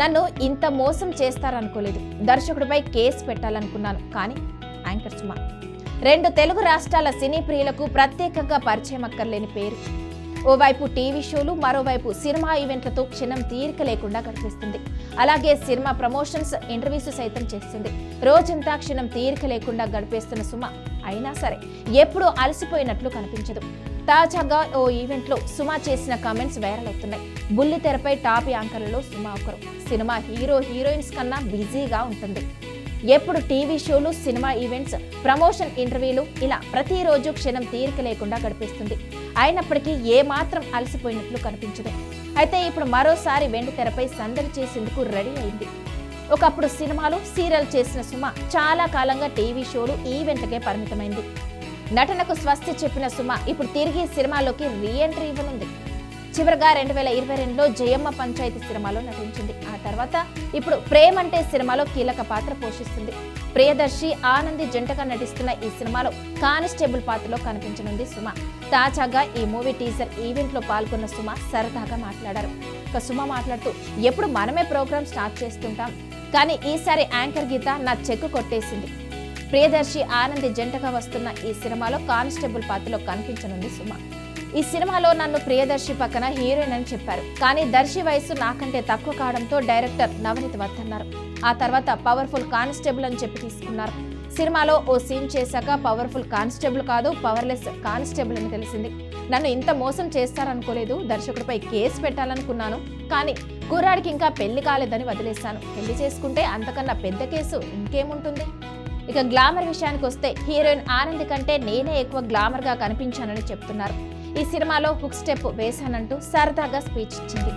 నన్ను ఇంత మోసం చేస్తారనుకోలేదు. దర్శకుడిపై కేసు పెట్టాలనుకున్నాను. కానీ యాంకర్ సుమ రెండు తెలుగు రాష్ట్రాల సినీ ప్రియులకు ప్రత్యేకంగా పరిచయం అక్కర్లేని పేరు. ఓవైపు టీవీ షోలు మరోవైపు సినిమా ఈవెంట్లతో క్షణం తీరిక లేకుండా గడిపిస్తుంది. అలాగే సినిమా ప్రమోషన్స్ ఇంటర్వ్యూస్ సైతం చేస్తుంది. రోజంతా క్షణం తీరిక లేకుండా గడిపేస్తున్న సుమ అయినా సరే ఎప్పుడూ అలసిపోయినట్లు కనిపించదు. తాజాగా ఓ ఈవెంట్లో సుమా చేసిన కామెంట్స్ వైరల్ అవుతున్నాయి. బుల్లి తెరపై టాప్ యాంకర్లలో సుమా ఒకరు. సినిమా హీరో హీరోయిన్స్ కన్నా బిజీగా ఉంటుంది. ఎప్పుడు టీవీ షోలు సినిమా ఈవెంట్స్ ప్రమోషన్ ఇంటర్వ్యూలు ఇలా ప్రతిరోజు క్షణం తీరిక లేకుండా గడిపిస్తుంది. అయినప్పటికీ ఏ మాత్రం అలసిపోయినట్లు కనిపించదు. అయితే ఇప్పుడు మరోసారి వెండి తెరపై సందడి చేసేందుకు రెడీ అయింది. ఒకప్పుడు సినిమాలు సీరియల్ చేసిన సుమ చాలా కాలంగా టీవీ షోలు ఈవెంట్లకే పరిమితమైంది. నటనకు స్వస్తి చెప్పిన సుమ ఇప్పుడు తిరిగి సినిమాలోకి రీ ఎంట్రీ ఇవ్వనుంది. చివరిగా రెండు వేల ఇరవై రెండులో జయమ్మ పంచాయతీ సినిమాలో నటించింది. ఆ తర్వాత ఇప్పుడు ప్రేమ్ అంటే సినిమాలో కీలక పాత్ర పోషిస్తుంది. ప్రియదర్శి ఆనంది జంటగా నటిస్తున్న ఈ సినిమాలో కానిస్టేబుల్ పాత్రలో కనిపించనుంది సుమ. తాజాగా ఈ మూవీ టీజర్ ఈవెంట్లో పాల్గొన్న సుమ సరదాగా మాట్లాడారు. ఇక సుమ మాట్లాడుతూ ఎప్పుడు మనమే ప్రోగ్రామ్ స్టార్ట్ చేస్తుంటాం. కానీ ఈసారి యాంకర్ గీత నా చెక్కు కొట్టేసింది. ప్రియదర్శి ఆనంది జంటగా వస్తున్న ఈ సినిమాలో కానిస్టేబుల్ పాత్రలో కనిపించనుంది సుమ. ఈ సినిమాలో నన్ను ప్రియదర్శి పక్కన హీరోయిన్ అని చెప్పారు. కానీ దర్శి వయసు నాకంటే తక్కువ కావడంతో డైరెక్టర్ నవనీత్ వద్దన్నారు. ఆ తర్వాత పవర్ఫుల్ కానిస్టేబుల్ అని చెప్పి తీసుకున్నారు. సినిమాలో ఓ సీన్ చేశాక పవర్ఫుల్ కానిస్టేబుల్ కాదు పవర్లెస్ కానిస్టేబుల్ అని తెలిసింది. నన్ను ఇంత మోసం చేస్తారనుకోలేదు దర్శకుడిపై కేసు పెట్టాలనుకున్నాను. కానీ కుర్రాడికి ఇంకా పెళ్ళి కాలేదని వదిలేశాను. పెళ్ళి చేసుకుంటే అంతకన్నా పెద్ద కేసు ఇంకేముంటుంది? ఇక గ్లామర్ విషయానికి వస్తే హీరోయిన్ ఆనంద్ కంటే నేనే ఎక్కువ గ్లామర్గా కనిపించానని చెప్తున్నారు. ఈ సినిమాలో హుక్ స్టెప్ వేశానంటూ సరదాగా స్పీచ్ ఇచ్చింది.